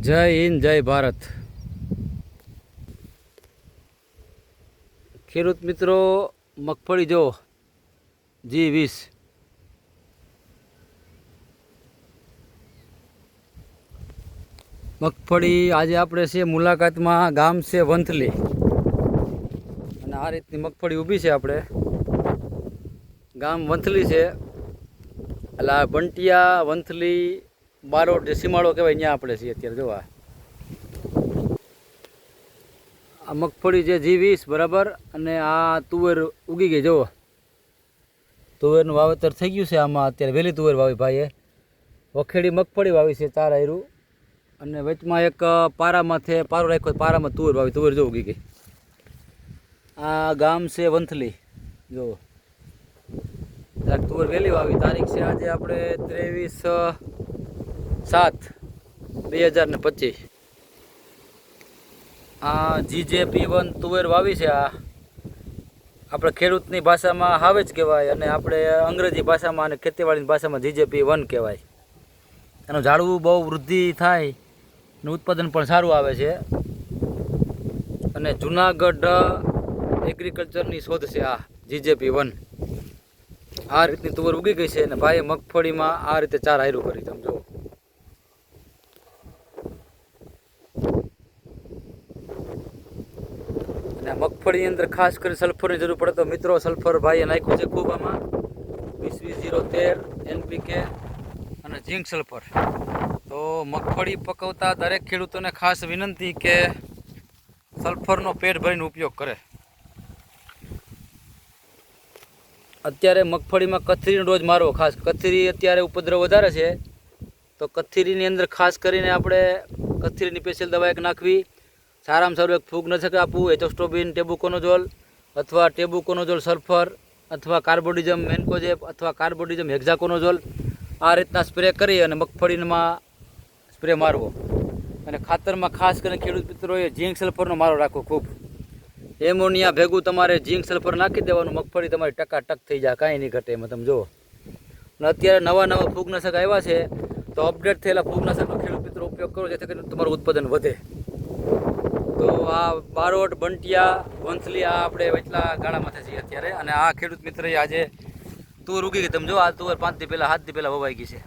જય હિન્દ, જય ભારત. ખેડૂત મિત્રો, મગફળી જો, જી વીસ. મગફળી આજે આપણે છે મુલાકાતમાં ગામ છે વંથલી. અને આ રીતની મગફળી ઊભી છે આપણે. ગામ વંથલી છે. એટલે આ બંટિયા વંથલી બારોટ જે સીમાડો કહેવાય ત્યાં આપણે છીએ અત્યારે, જોવા આ. મગફળી છે જી વીસ બરાબર? અને આ તુવેર ઉગી ગઈ જુઓ તુવેરનું વાવેતર થઈ ગયું છે આમાં, અત્યારે વહેલી તુવેર વાવી ભાઈએ. વખેડી મગફળી વાવી છે, ચાર આયરું. અને વચમાં એક પારામાંથી પારો રાખ્યો પારામાં તુવેર વાવી, તુવેર જો ઉગી ગઈ. આ ગામ છે વંથલી ત્યારે તુવેર વહેલી વાવી, તારીખ છે આજે આપણે ત્રેવીસ સાત, બે હજાર ને પચીસ. આ જીજેપી વન તુવેર વાવી છે આ. આપણે ખેડૂતની ભાષામાં હાવે જ કહેવાય અને આપણે અંગ્રેજી ભાષામાં અને ખેતીવાડીની ભાષામાં જીજેપી વન કહેવાય. એનું ઝાડવું બહુ વૃદ્ધિ થાય અને ઉત્પાદન પણ સારું આવે છે. અને જુનાગઢ એગ્રીકલ્ચરની શોધ છે આ જીજેપી વન. આ રીતની તુવર ઉગી ગઈ છે અને ભાઈએ મગફળીમાં આ રીતે ચાર આયરું કરી તમે જુઓ અને મગફળીની અંદર ખાસ કરી સલ્ફરની જરૂર પડે તો મિત્રો સલ્ફર ભાઈએ નાખ્યું છે ખૂબ આમાં. વીસ વીસ જીરો તેર એનપીકે અને ઝીંક સલ્ફર. તો મગફળી પકવતા દરેક ખેડૂતોને ખાસ વિનંતી કે સલ્ફરનો પેટ ભરીને ઉપયોગ કરે. અત્યારે મગફળીમાં કથરીનો ડોઝ મારવો, ખાસ કથરી અત્યારે ઉપદ્રવ વધારે છે. તો કથરીની અંદર ખાસ કરીને આપણે કથરીની સ્પેશિયલ દવા એક નાખવી. સારામાં સારું એક ફૂગ નશક આપવું એચોસ્ટોબિન ટેબુકોનોઝોલ અથવા ટેબુકોનોઝોલ સલ્ફર અથવા કાર્બોડિઝમ મેન્કોજેપ અથવા કાર્બોડિઝમ હેક્ઝાકોનોઝોલ આ રીતના સ્પ્રે કરી અને મગફળીમાં સ્પ્રે મારવો. અને ખાતરમાં ખાસ કરીને ખેડૂત મિત્રોએ ઝીંક સલ્ફરનો મારો રાખવો ખૂબ. એમોનિયા ભેગું તમારે ઝીંક સલ્ફર નાખી દેવાનું, મગફળી તમારી ટકા ટક થઈ જાય, કાંઈ નહીં ઘટે એમાં તમે જુઓ. અને અત્યારે નવા નવા ફૂગનાશક આવ્યા છે, તો અપડેટ થયેલા ફૂગનાશકનો ખેડૂત મિત્રો ઉપયોગ કરો, જેથી કરીને તમારું ઉત્પાદન વધે. તો આ બારોટ, બંટિયા, વંથલી આ આપણે વચલા ગાળામાં છીએ અત્યારે. અને આ ખેડૂત મિત્ર આજે તુર ઉગી ગઈ. તમે જો, આ તુર પાંચ દી પહેલાં, સાત દી પહેલાં વવાઈ ગઈ છે.